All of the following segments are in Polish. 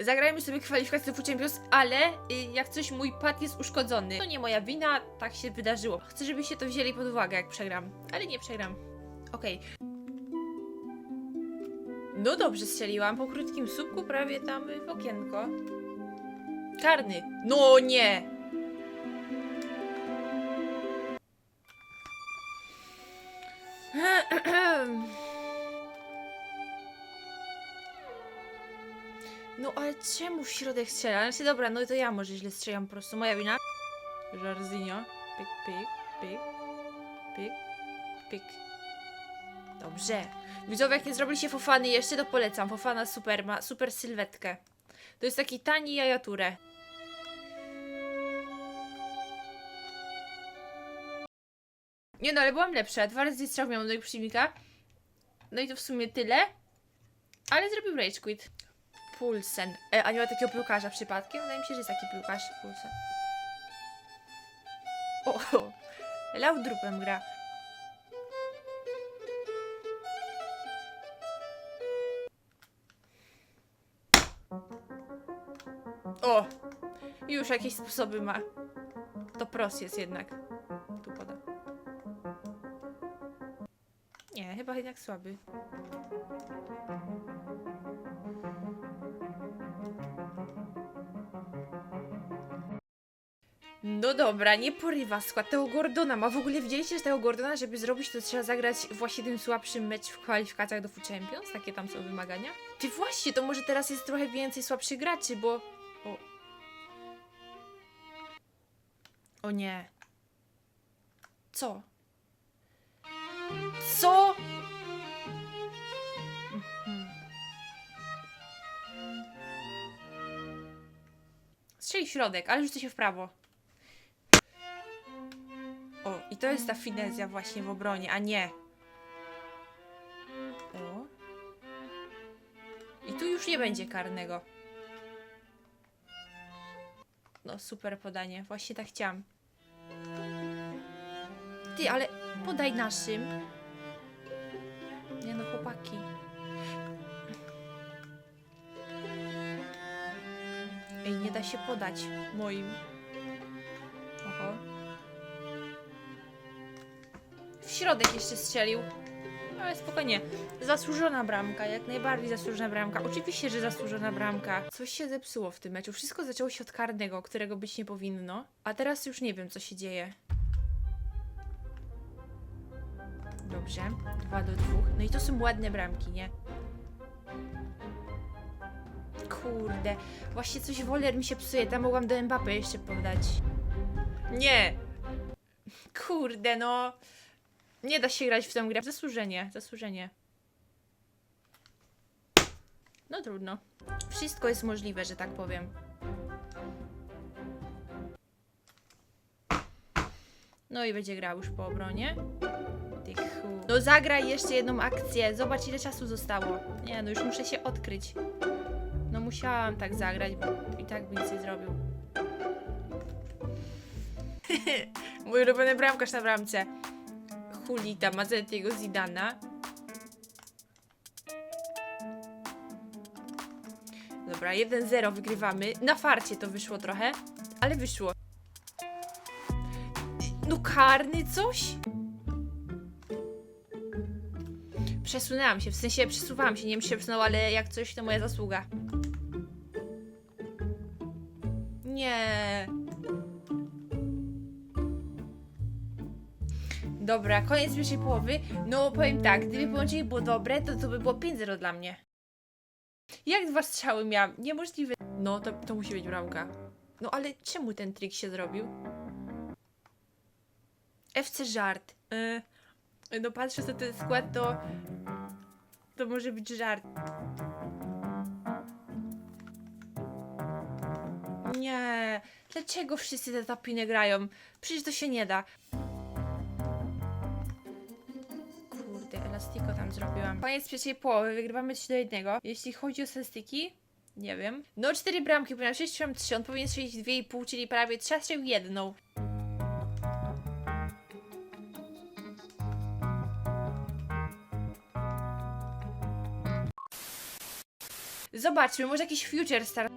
Zagrajmy sobie kwalifikację do Champions, ale y, jak coś mój pad jest uszkodzony. To nie moja wina, tak się wydarzyło. Chcę, żebyście to wzięli pod uwagę, jak przegram. Ale nie przegram. Okej. No dobrze strzeliłam. Po krótkim słupku prawie tam y, w okienko. Karny. No nie! ale czemu w środek strzela? Znaczy dobra, no to ja może źle strzelam po prostu. Moja wina. Żarzinio. Pik, pik, pik. Pik, pik. Dobrze. Widzowie, jak nie zrobiliście Fofany jeszcze, to polecam. Fofana super, ma super sylwetkę. To jest taki tani jajaturę. Nie no, ale byłam lepsza. Dwa razy strzał miałam do przeciwnika. No i to w sumie tyle. Ale zrobił rage quit. Pulsen. E, a nie ma takiego piłkarza przypadkiem? Wydaje mi się, że jest taki piłkarz. Pulsen. O, o. Laudrupem gra. O! Już jakieś sposoby ma. To pros jest jednak. Tu poda. Nie, chyba jednak słaby. No dobra, nie porywa skład tego Gordona. Ma w ogóle widzieliście, że tego Gordona, żeby zrobić, to trzeba zagrać właśnie ten słabszy mecz w kwalifikacjach do Food Champions? Takie tam są wymagania? Ty właśnie, to może teraz jest trochę więcej słabszych graczy, bo... O, o nie. Co? Co? Mhm. Strzeli środek, ale rzucę się w prawo. To jest ta finezja właśnie w obronie, a nie. O. I tu już nie będzie karnego. No, super podanie. Właśnie tak chciałam. Ty, ale podaj naszym. Nie no, chłopaki. Ej, nie da się podać moim. Środek jeszcze strzelił. Ale spokojnie. Zasłużona bramka, jak najbardziej zasłużona bramka. Oczywiście, że zasłużona bramka. Coś się zepsuło w tym meczu. Wszystko zaczęło się od karnego, którego być nie powinno. A teraz już nie wiem, co się dzieje. Dobrze. Dwa do dwóch. No i to są ładne bramki, nie? Kurde. Właśnie coś Woler mi się psuje. Tam mogłam do Mbappé jeszcze podać. Nie! Kurde, no. Nie da się grać w tę grę. Zasłużenie, zasłużenie. No trudno. Wszystko jest możliwe, że tak powiem. No i będzie grał już po obronie. Ty chu. No zagraj jeszcze jedną akcję. Zobacz ile czasu zostało. Nie, no już muszę się odkryć. No musiałam tak zagrać, bo i tak by nic nie zrobił. Mój ulubiony bramkarz na bramce. Hulita, Mazetiego, Zidana. Dobra, 1-0 wygrywamy. Na farcie to wyszło trochę, ale wyszło. No karny coś? Przesunęłam się, w sensie przesuwałam się, nie wiem czy się ale jak coś to moja zasługa. Nie. Dobra, koniec pierwszej połowy. No powiem tak, gdyby połączenie było dobre, to to by było 5-0 dla mnie. Jak dwa strzały miałam? Niemożliwe. No, to, to musi być bramka. No ale czemu ten trik się zrobił? FC żart. Yy, no patrząc na ten skład, to... To może być żart. Nie. Dlaczego wszyscy te tapiny grają? Przecież to się nie da. Elastiko tam zrobiłam. Koniec pierwszej połowy, wygrywamy 3 do 1. Jeśli chodzi o statystyki, nie wiem. No 4 bramki, ponieważ 6 strzeliłam 3, on powinien strzelić 2,5, czyli prawie 3 strzelił jedną. Zobaczmy, może jakiś Future Star.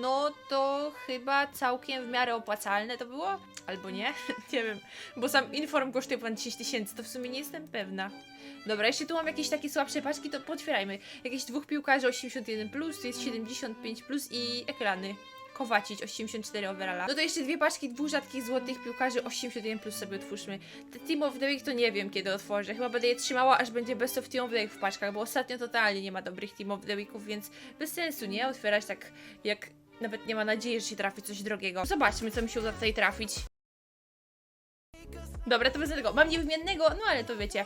No to chyba całkiem w miarę opłacalne to było? Albo nie? nie wiem, bo sam Inform kosztuje ponad 10 tysięcy, to w sumie nie jestem pewna. Dobra, jeśli tu mam jakieś takie słabsze paczki, to potwierajmy. Jakieś dwóch piłkarzy 81+, plus, jest 75+, plus i ekrany. Kowacić 84 overalla. No to jeszcze dwie paczki dwóch rzadkich złotych piłkarzy 81 plus sobie otwórzmy. Te Team of the Week to nie wiem kiedy otworzę. Chyba będę je trzymała aż będzie Best of Team of the Week w paczkach, bo ostatnio totalnie nie ma dobrych Team of the Weeków, więc bez sensu, nie? Otwierać tak jak nawet nie ma nadziei, że się trafi coś drogiego. Zobaczmy co mi się uda tutaj trafić. Dobra, to bez tego. Mam niewymiennego, no ale to wiecie.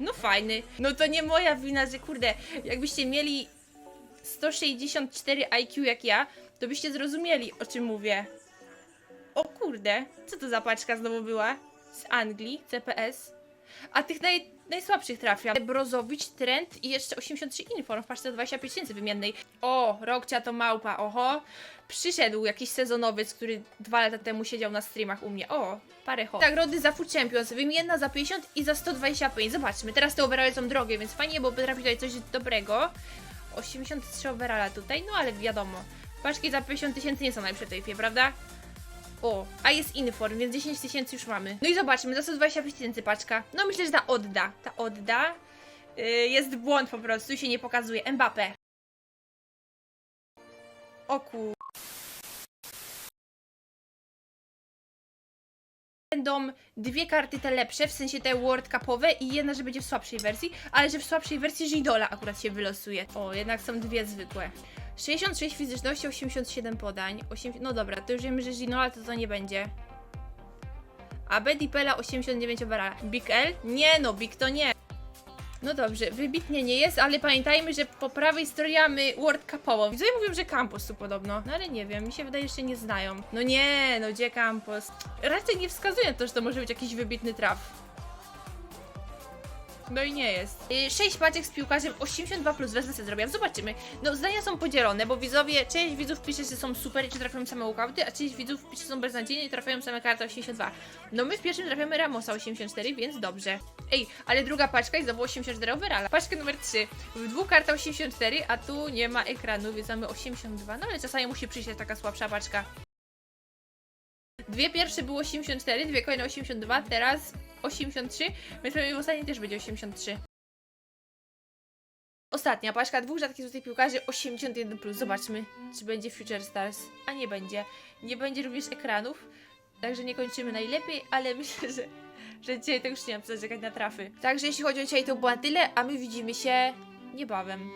No fajny. No to nie moja wina, że kurde, jakbyście mieli 164 IQ jak ja, to byście zrozumieli, o czym mówię. O kurde, co to za paczka znowu była? Z Anglii, CPS. A tych naj, najsłabszych trafia. Brozowicz, Trend i jeszcze 83 Inform w paczce 25 tysięcy wymiennej. O, Rokcia to małpa, oho. Przyszedł jakiś sezonowiec, który dwa lata temu siedział na streamach u mnie. O, parę hot. Tak, rody za Food Champions. Wymienna za 50 i za 125. Zobaczmy, teraz te overale są drogie, więc fajnie, bo trafi tutaj coś dobrego. 83 overalla tutaj, no ale wiadomo. Paczki za 50 tysięcy nie są najlepsze w tej prawda? O, a jest inform, więc 10 tysięcy już mamy. No i zobaczmy, za 125 tysięcy paczka. No myślę, że ta odda. Ta odda. Yy, jest błąd po prostu, się nie pokazuje. Mbappé. O. Będą dwie karty te lepsze, w sensie te World Cupowe i jedna, że będzie w słabszej wersji, ale że w słabszej wersji Gidola akurat się wylosuje. O, jednak są dwie zwykłe. 66 fizyczności, 87 podań. 8... No dobra, to już wiemy, że Ginola to to nie będzie. A Betty Pela 89 overall. Big L? Nie no, Big to nie. No dobrze, wybitnie nie jest, ale pamiętajmy, że po prawej stronie mamy World Cupową. Widzowie mówią, że Campus tu podobno. No ale nie wiem, mi się wydaje, że się nie znają. No nie, no gdzie Campus? Raczej nie wskazuje na to, że to może być jakiś wybitny traf. No i nie jest. 6 paczek z piłkarzem 82 plus wezmę sobie zrobię. Zobaczymy. No zdania są podzielone, bo widzowie, część widzów pisze, że są super i czy trafiają same ukauty, a część widzów pisze, że są beznadziejne i trafiają same karty 82. No my w pierwszym trafiamy Ramosa 84, więc dobrze. Ej, ale druga paczka i znowu 84 overalla. Paczka numer 3. W dwóch kartach 84, a tu nie ma ekranu, więc mamy 82. No ale czasami musi przyjść taka słabsza paczka. Dwie pierwsze było 84, dwie kolejne 82, teraz 83. Myślę, że w ostatniej też będzie 83. Ostatnia paczka dwóch rzadkich złotych piłkarzy 81. Plus. Zobaczmy, czy będzie Future Stars. A nie będzie. Nie będzie również ekranów. Także nie kończymy najlepiej, ale myślę, że, że dzisiaj to już nie mam co czekać na trafy. Także jeśli chodzi o dzisiaj, to było tyle, a my widzimy się niebawem.